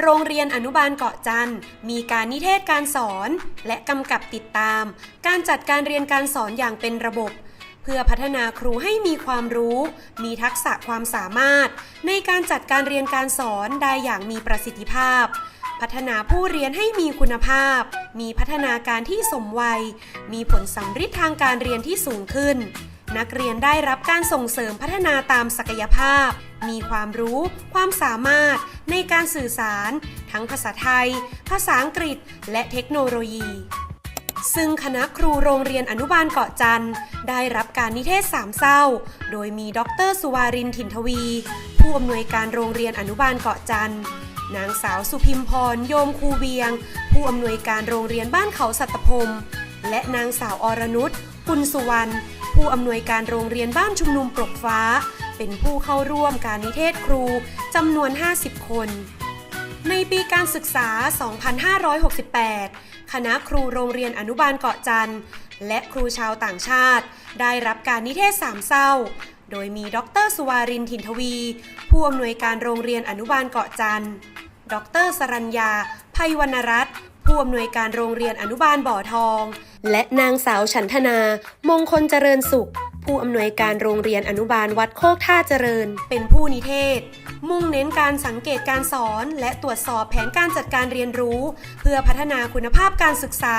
โรงเรียนอนุบาลเกาะจันทร์มีการนิเทศการสอน และกำกับติดตาม การจัดการเรียนการสอนอย่างเป็นระบบ เพื่อพัฒนาครูให้มีความรู้ มีทักษะความสามารถ ในการจัดการเรียนการสอนได้อย่างมีประสิทธิภาพ พัฒนาผู้เรียนให้มีคุณภาพ มีพัฒนาการที่สมวัย มีผลสัมฤทธิ์ทางการเรียนที่สูงขึ้น นักเรียนได้รับการส่งเสริมพัฒนาตามศักยภาพ มีความรู้ ความสามารถในการสื่อสาร ทั้งภาษาไทย ภาษาอังกฤษ และเทคโนโลยี ซึ่งคณะครูโรงเรียนอนุบาลเกาะจันทร์ได้รับการนิเทศสามเศร้า โดยมีดรสุวารินถิ่นทวี ผู้อำนวยการโรงเรียนอนุบาลเกาะจันทร์นางสาวสุพิมพรโยมคูเวียง ผู้อำนวยการโรงเรียนบ้านเขาสัตพรมและนางสาวอรนุชกุลสุวรรณผู้อำนวยการโรงเรียนบ้านชุมนุมปรกฟ้า เป็นผู้เข้าร่วมการนิเทศครูจำนวน 50 คน ในปีการศึกษา 2568 คณะครูโรงเรียนอนุบาลเกาะจันทร์และครูชาวต่างชาติ ได้รับการนิเทศสามเศร้า โดยมีดรสุวารินถิ่นทวี ผู้อำนวยการโรงเรียนอนุบาลเกาะจันทร์ ดรสรัญญาภัยวรรณรัตน์ผู้อำนวยการโรงเรียนอนุบาลบ่อทอง และนางสาวฉันทนา มงคลเจริญสุข ผู้อำนวยการโรงเรียนอนุบาลวัดโคกท่าเจริญ เป็นผู้นิเทศ มุ่งเน้นการสังเกตการสอน และตรวจสอบแผนการจัดการเรียนรู้ เพื่อพัฒนาคุณภาพการศึกษา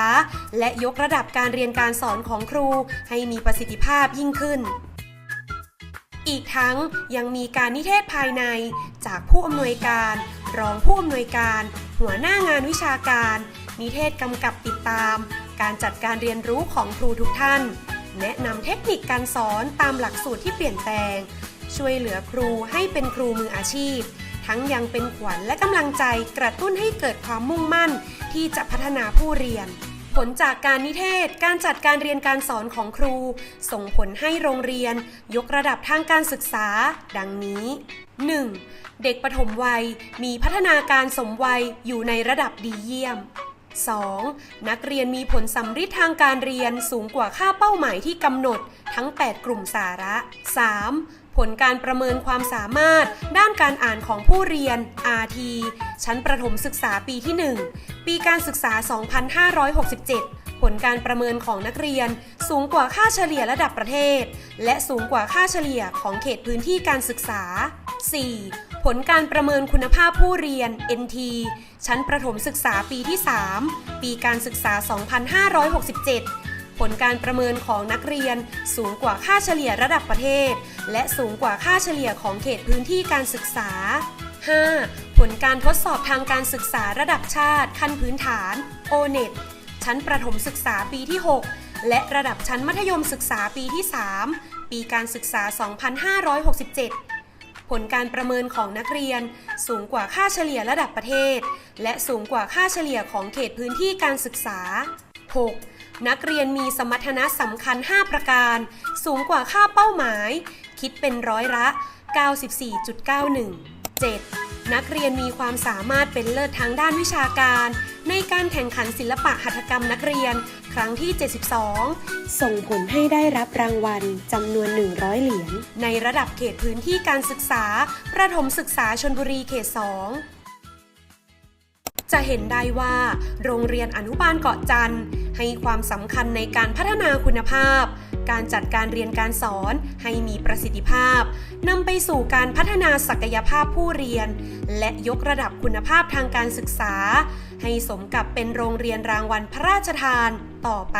และยกระดับการเรียนการสอนของครู ให้มีประสิทธิภาพยิ่งขึ้นอีกทั้งยังมีการนิเทศภายในจากผู้อำนวยการ รองผู้อำนวยการ หัวหน้างานวิชาการ นิเทศกำกับติดตาม การจัดการเรียนรู้ของครูทุกท่าน แนะนำเทคนิคการสอนตามหลักสูตรที่เปลี่ยนแปลง ช่วยเหลือครูให้เป็นครูมืออาชีพ ทั้งยังเป็นขวัญและกำลังใจกระตุ้นให้เกิดความมุ่งมั่น ที่จะพัฒนาผู้เรียน ผลจากการนิเทศ การจัดการเรียนการสอนของครู ส่งผลให้โรงเรียน ยกระดับทางการศึกษา ดังนี้ 1. เด็กปฐมวัยมีพัฒนาการสมวัยอยู่ในระดับดีเยี่ยม 2. นักเรียนมีผลสัมฤทธิ์ทางการเรียนสูงกว่าค่าเป้าหมายที่กำหนดทั้ง 8 กลุ่มสาระ 3. ผลการประเมินความสามารถ ด้านการอ่านของผู้เรียน RT ชั้นประถมศึกษาปีที่ 1 ปีการศึกษา 2567 ผลการประเมินของนักเรียนสูงกว่าค่าเฉลี่ยระดับประเทศ และสูงกว่าค่าเฉลี่ยของเขตพื้นที่การศึกษา 4. ผลการประเมินคุณภาพผู้เรียน NT ชั้นประถมศึกษาปีที่ 3 ปีการศึกษา 2567 ผลการประเมินของนักเรียนสูงกว่าค่าเฉลี่ยระดับประเทศ และสูงกว่าค่าเฉลี่ยของเขตพื้นที่การศึกษา 5. ผลการทดสอบทางการศึกษาระดับชาติ ขั้นพื้นฐาน O-NET ชั้นประถมศึกษาปีที่ 6 และระดับชั้นมัธยมศึกษาปีที่ 3 ปีการศึกษา 2567 ผลการประเมินของนักเรียน สูงกว่าค่าเฉลี่ยระดับประเทศ และสูงกว่าค่าเฉลี่ยของเขตพื้นที่การศึกษา 6. นักเรียนมีสมรรถนะสำคัญ 5 ประการ สูงกว่าค่าเป้าหมาย คิดเป็นร้อยละ 94.91 7. นักเรียนมีความสามารถเป็นเลิศทางด้านวิชาการ ในการแข่งขันศิลปะหัตถกรรมนักเรียน ครั้งที่ 72 ส่งผลให้ได้รับรางวัลจำนวน 100 เหรียญในระดับเขตพื้นที่การศึกษา ประถมศึกษาชนบุรีเขต 2 จะเห็นได้ว่า โรงเรียนอนุบาลเกาะจันทร์ให้ความสำคัญในการพัฒนาคุณภาพ การจัดการเรียนการสอนให้มีประสิทธิภาพนำไปสู่การพัฒนาศักยภาพผู้เรียน และยกระดับคุณภาพทางการศึกษา ให้สมกับเป็นโรงเรียนรางวัลพระราชทานต่อไป